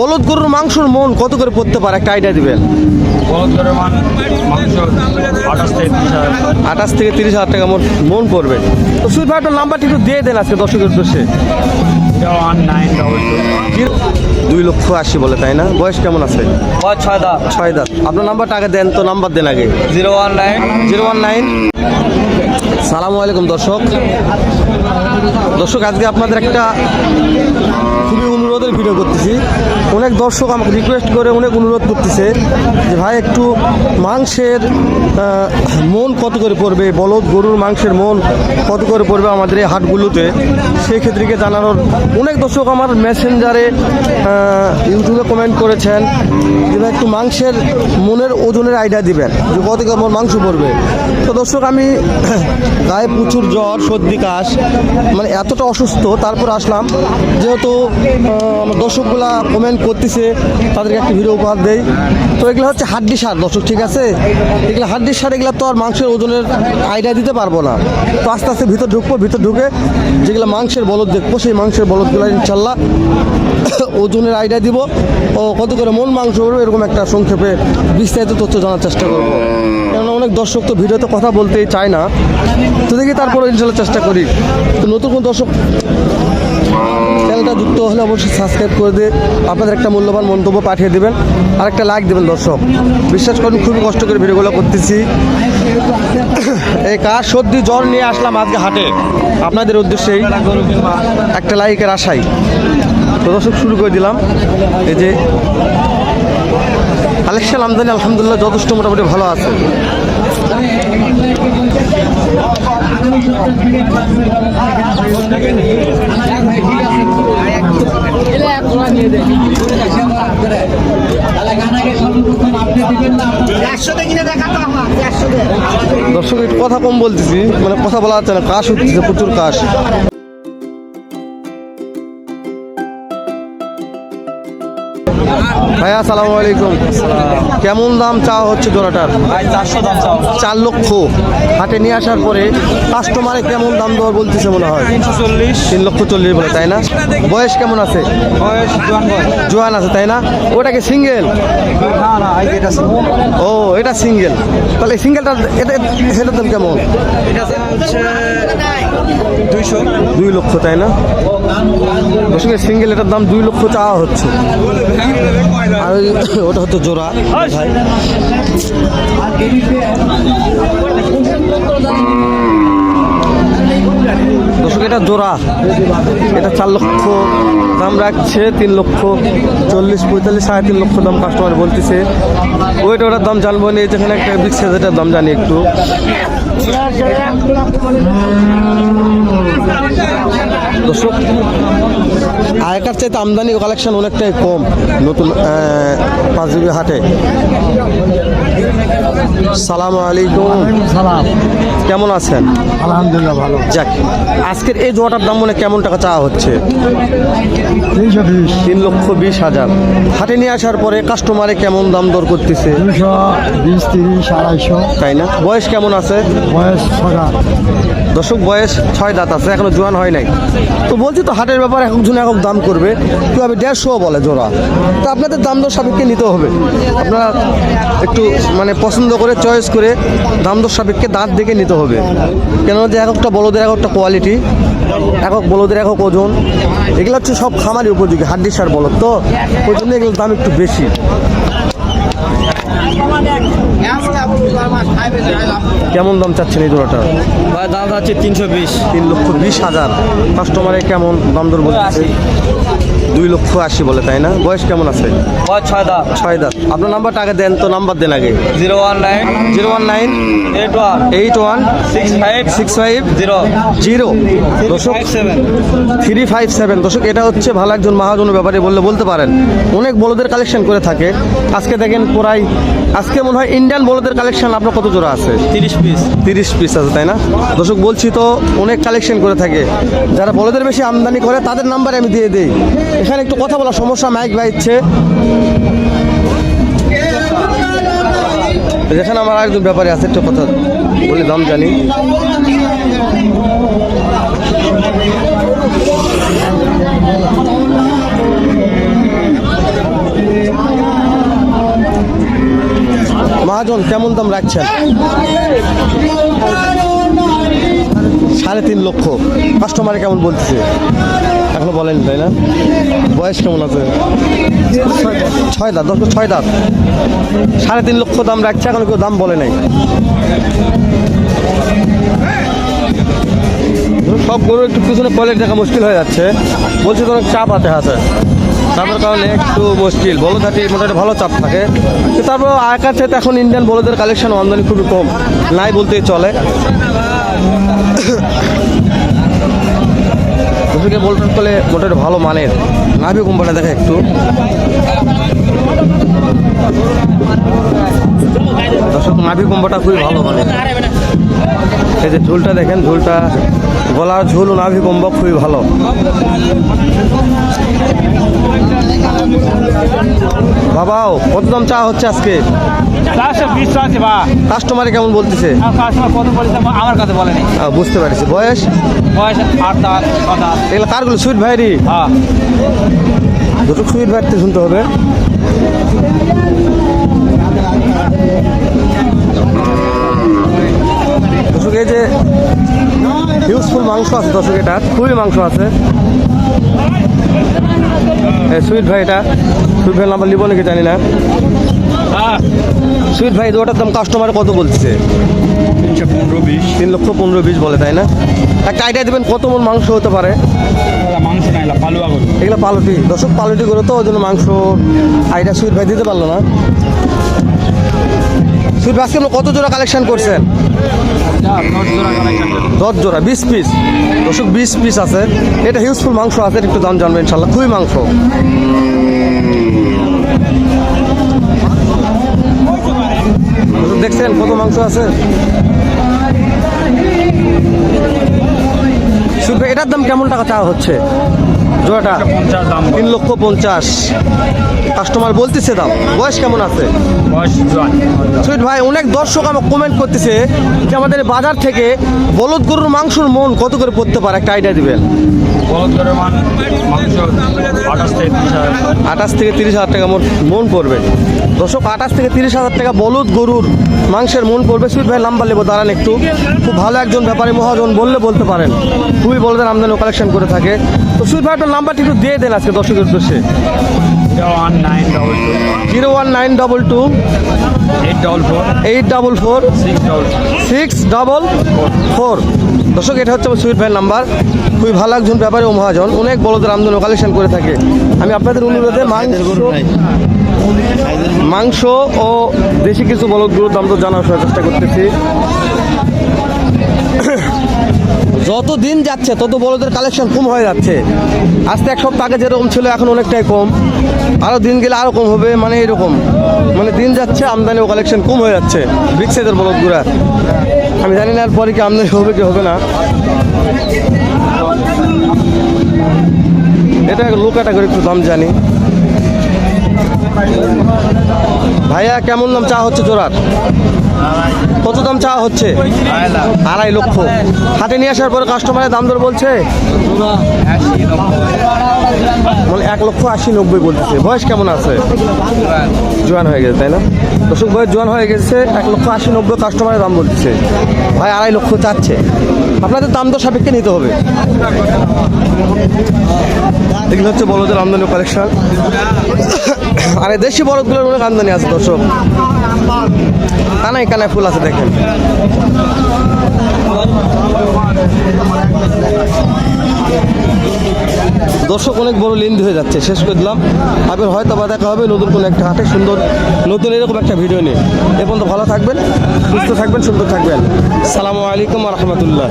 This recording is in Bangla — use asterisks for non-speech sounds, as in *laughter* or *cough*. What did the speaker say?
হলুদ গরুর মাংসর মন কত করে পড়তে পারে? একটা আইডিয়া দিবেন। আঠাশ থেকে তিরিশ হাজার টাকা। মন মন পড়বে। তো সুইট ভাইটার নাম্বারটি একটু দিয়ে দেন আজকে দর্শকের উদ্দেশ্যে। দুই লক্ষ আশি বলে তাই না? বয়স কেমন আছে? ছয় দা ছয় দাঁত। আপনার নাম্বারটা আগে দেন তো নাম্বার দেন আগে। Zero one nine. Zero one nine. সালামু আলাইকুম দর্শক। দর্শক আজকে আপনাদের একটা খুবই অনুরোধের ভিডিও করতেছি। অনেক দর্শক আমাকে রিকোয়েস্ট করে, অনেক অনুরোধ করতেছে যে ভাই একটু মাংসের মন কত করে পড়বে? বলদ গরুর মাংসের মন কত করে পড়বে আমাদের এই হাটগুলোতে? সেই ক্ষেত্রে জানানোর অনেক দর্শক আমার মেসেঞ্জারে ইউটিউবে কমেন্ট করেছেন যে ভাই একটু মাংসের মনের ওজনের আইডিয়া দিবেন, যে কত কেমন মাংস পড়বে? তো দর্শক আমি *coughs* গায়ে প্রচুর জ্বর, সর্দি, কাশ মানে এতটা অসুস্থ, তারপর আসলাম। যেহেতু আমার দর্শকগুলা কমেন্ট করতেছে, তাদেরকে একটা ভিডিও উপহার দেই। তো এগুলো হচ্ছে হাড্ডি সার, দর্শক, ঠিক আছে? এগুলো হাড্ডি সার, এগুলো তো আর মাংসের ওজনের আইডিয়া দিতে পারব না। তো আস্তে আস্তে ভিতর ঢুকবো, ভিতর ঢুকে যেগুলো মাংসের বলদ দেখব সেই মাংসের বলদগুলো ইনশাল্লাহ *coughs* ওজনের আইডিয়া দিব। ও, কত করে মন মাংস করব এরকম একটা সংক্ষেপে বিস্তারিত তথ্য জানার চেষ্টা করব। কেননা অনেক দর্শক তো ভিডিওতে কথা বলতেই চায় না। তো দেখি তারপরে ইনশাল্লাহ চেষ্টা করি। তো নতুন কোনো দর্শক চ্যানেলটা যুক্ত হলে অবশ্যই সাবস্ক্রাইব করে দিয়ে আপনাদের একটা মূল্যবান মন্তব্য পাঠিয়ে দেবেন, আর একটা লাইক দেবেন দর্শক। বিশ্বাস করুন খুবই কষ্ট করে ভিডিওগুলো করতেছি। এই কার সর্দি জ্বর নিয়ে আসলাম আজকে হাটে। আপনাদের উদ্দেশ্যেই একটা লাইকের আশাই তো দর্শক, শুরু করে দিলাম। এই যে কালেকশন আমদানি আলহামদুলিল্লাহ যথেষ্ট মোটামুটি ভালো আছে। দর্শক কথা কম বলতেছি মানে কথা বলা যাচ্ছে না কাশ উঠতেছে প্রচুর কাশ। ভাইয়া আসসালামু আলাইকুম। কেমন দাম চাওয়া হচ্ছে জোড়াটার? চার লক্ষ। হাটে নিয়ে আসার পরে কাস্টমারে কেমন দাম দেওয়ার বলতেছে মনে হয়? তিন লক্ষ চল্লিশ বলে তাই না? বয়স কেমন আছে? বয়স জোয়ান আছে তাই না? ওটা কি সিঙ্গেল ও এটা সিঙ্গেল তাহলে সিঙ্গেলটা এটা সেটার দাম কেমন? এটা হচ্ছে দুইশো, দুই লক্ষ, তাই না? দশকে সিঙ্গেল এটার দাম দুই লক্ষ চাওয়া হচ্ছে। আর ওটা হচ্ছে জোড়া, ভাই। দর্শক, এটা জোড়া। এটা চার লক্ষ দাম রাখছে, তিন লক্ষ চল্লিশ, পঁয়তাল্লিশ, সাড়ে তিন লক্ষ দাম কাস্টমার বলতেছে। ওইটা ওটার দাম জানব না, যেখানে একটা বিগ সাইজের দাম জানি একটু। দর্শক আগেকার চাইতে আমদানি কালেকশন অনেকটাই কম নতুন পাঁচ জিবি হাটে। সালাম আলাইকুম। সালাম। কেমন আছেন? আলহামদুলিল্লাহ ভালো। যাক আজকের এই জোয়াটার দাম মনে কেমন টাকা চাওয়া হচ্ছে? তিনশো বিশ তিন লক্ষ বিশ হাজার। হাটে নিয়ে আসার পরে কাস্টমারে কেমন দাম দর করতেছে? দুশো বিশ তিরিশ আড়াইশো। তাই না? বয়স কেমন আছে? বয়স ছটা দর্শক, বয়স ছয় দাঁত আছে, এখনও জোয়ান হয় নাই। তো বলছি তো, হাটের ব্যাপার একজন একক দাম করবে কেউ আমি দেড়শো বলে জোড়া। তো আপনাদের দাম দর সাপেক্ষে নিতে হবে। আপনারা একটু মানে পছন্দ করে, চয়েস করে দাম দর সাপেক্ষে দাঁত দেখে নিতে হবে। কেননা যে এককটা বলদের এক একটা কোয়ালিটি, একক বলদের, একক ওজন, এগুলো হচ্ছে সব খামারি উপযোগী, হাড্ডি সার বলদ, তো ওই জন্য এগুলোর দাম একটু বেশি। কেমন দাম চাচ্ছেন এই জোড়াটা? ভাই দাম হচ্ছে তিনশো বিশ। তিন লক্ষ বিশ হাজার। কাস্টমারে কেমন দাম দর বলছে দুই লক্ষ আশি বলে তাই না? বয়স কেমন আছে? ছয় দা ছয় দাঁত। আপনার নাম্বারটা আগে দেন তো নাম্বার দেন আগে। Zero one nine zero one nine eight one eight one six five six five zero. Zero. দশক থ্রি ফাইভ সেভেন দশক এটা হচ্ছে ভালো একজন মহাজন ব্যাপারে বললে বলতে পারেন। অনেক বলদের কালেকশন করে থাকে। আজকে দেখেন প্রায় আজকে মনে হয় ইন্ডিয়ান বলদের কালেকশন আপনার কত জোড়া আছে? তিরিশ পিস তিরিশ পিস আছে তাই না? দর্শক বলছি তো অনেক কালেকশন করে থাকে। যারা বলদের বেশি আমদানি করে তাদের নাম্বার আমি দিয়ে দিই। এখানে একটু কথা বলার সমস্যা মাইক বাইচ্ছে যেখানে আমার একজন ব্যাপারে আছে একটু কথা বলে দাম জানি। মহাজন কেমন দাম রাখছেন? সাড়ে তিন লক্ষ। কাস্টমারে কেমন বলতেছে? এখনও বলেন তাই না? বয়স কেমন আছে? ছয় দাঁত, দশ ছয় দাঁত। সাড়ে তিন লক্ষ দাম রাখছে, এখন কেউ দাম বলে নাই। সব গরু একটু পিছনে কোয়ালিটি দেখা মুশকিল হয়ে যাচ্ছে। বলছে তো অনেক চাপ আছে হাতে। চাপের কারণে একটু মুশকিল। বলদাটি মোটামুটি ভালো চাপ থাকে। তারপর আগেকার থেকে এখন ইন্ডিয়ান বলদের কালেকশন আমদানি খুবই কম। নাই বলতেই চলে। বলতে করলে মোটামুটি ভালো মানের। নাভি কোম্পানি দেখে একটু। দর্শক নাভি কোম্পানিটা খুবই ভালো মানের। এই যে ঝুলটা দেখেন, ঝুলটা, গলার ঝুল নাভি কম্ব খুবই ভালো। বাবাও কত দাম চা হচ্ছে আজকে? কাস্টমারে কেমন বলতেছে? আমার কাছে বলেনি। বুঝতে পারছি। বয়স? বয়স আট দাঁত এগুলো কারগুলো? সুইট ভাইরি? হ্যাঁ। দুটো সুইট ভাইতে শুনতে হবে। দর্শক এই যে ইউজফুল মাংস আছে দর্শক এটা খুবই মাংস আছে। সুইট ভাই এটা সুইট ভাই নাম্বার নিব নাকি জানি না। হ্যাঁ। সুইট ভাই ওটার দাম কাস্টমার কত বলছে তিনশো পনেরো বিশ। তিন লক্ষ পনেরো বিশ বলে তাই না? একটা আইডিয়া দেবেন কত মন মাংস হতে পারে? মাংস নাই পালুয়া গরু। এগুলো পালটি দর্শক পালটি করে তো ওই জন্য মাংস আইডিয়া সুইট ভাই দিতে পারল না। সুইট আজকে কত জোড়া কালেকশন করছেন? দশ জোড়া বিশ পিস দর্শক বিশ পিস আছে। এটা হিউজফুল মাংস আছে একটু দাম জানবে ইনশাল্লাহ খুবই মাংস। দেখছেন কত মাংস আছে? এটার দাম কেমন টাকা চাওয়া হচ্ছে? জোড়াটা? তিন লক্ষ পঞ্চাশ। কাস্টমার বলতেছে দাম। বয়স কেমন আছে? সুইট ভাই অনেক দর্শক আমাকে কমেন্ট করতেছে যে আমাদের বাজার থেকে বলদ গরুর মাংসর মন কত করে পড়তে পারে? একটা আইডিয়া দিবেন। আঠাশ থেকে তিরিশ হাজার। টাকা মন পড়বে। দর্শক আঠাশ থেকে তিরিশ হাজার টাকা বলদ গরুর মাংসের মন পড়বে। সুইট ভাই নাম্বার নেব দাঁড়ান একটু। খুব ভালো একজন ব্যাপারী মহাজন বললে বলতে পারেন। খুবই বলদের আমদানি কালেকশন করে থাকে। তো সুইট ভাই আপনার নাম্বারটি একটু দিয়ে দেন আজকে দর্শকের উদ্দেশ্যে। Zero one nine double two eight double four, six double four দর্শক, এটা হচ্ছে আমার সুইট ভাইয়ের নাম্বার। খুবই ভালো একজন ব্যাপারে ও মহাজন, অনেক বড়দের আমদানি কালেকশন করে থাকে। আমি আপনাদের অনুরোধে মাংস মাংস ও দেশি কিছু বলদগুলোর দাম তো জানার চেষ্টা করতেছি। যত দিন যাচ্ছে, তত বড়দের কালেকশন কম হয়ে যাচ্ছে। আজকে এক সপ্তাহ আগে যেরকম ছিল, এখন অনেকটাই কম। আরও দিন গেলে আরও কম হবে মানে এরকম। মানে দিন যাচ্ছে আমদানি ও কালেকশন কম হয়ে যাচ্ছে বিক্সেদের বলদগুলা আমি জানি না পরে কি আমদানি হবে কি হবে না। এটা লো ক্যাটাগরি একটু দাম জানি। ভাইয়া, কেমন দাম চা হচ্ছে জোড়ার? কত দাম চাওয়া হচ্ছে? আড়াই লক্ষ। হাতে নিয়ে আসার পরে কাস্টমারের দাম দর বলছে? মানে এক লক্ষ আশি নব্বই বলতেছে। বয়স কেমন আছে? জোয়ান হয়ে গেছে, তাই না? দর্শক বয়স জোয়ান হয়ে গেছে, এক লক্ষ আশি নব্বই কাস্টমারের দাম বলতেছে। ভাই, আড়াই লক্ষ চাচ্ছে। আপনাদের দাম দর সাপেক্ষে নিতে হবে। এগুলো হচ্ছে বড়দের আমদানি কালেকশন আর, দেশি বলদগুলোর অনেক আমদানি আছে, দর্শক। কানায় কানায় ফুল আছে দেখেন। দর্শক, অনেক বড় লেন্দি হয়ে যাচ্ছে, শেষ করে দিলাম। আবার হয়তো বা দেখা হবে নতুন কোনো একটা হাটে সুন্দর, নতুন এরকম একটা ভিডিও নিয়ে। এ পর্যন্ত ভালো থাকবেন, সুস্থ থাকবেন, সুন্দর থাকবেন। সালামু আলাইকুম রহমতুল্লাহ।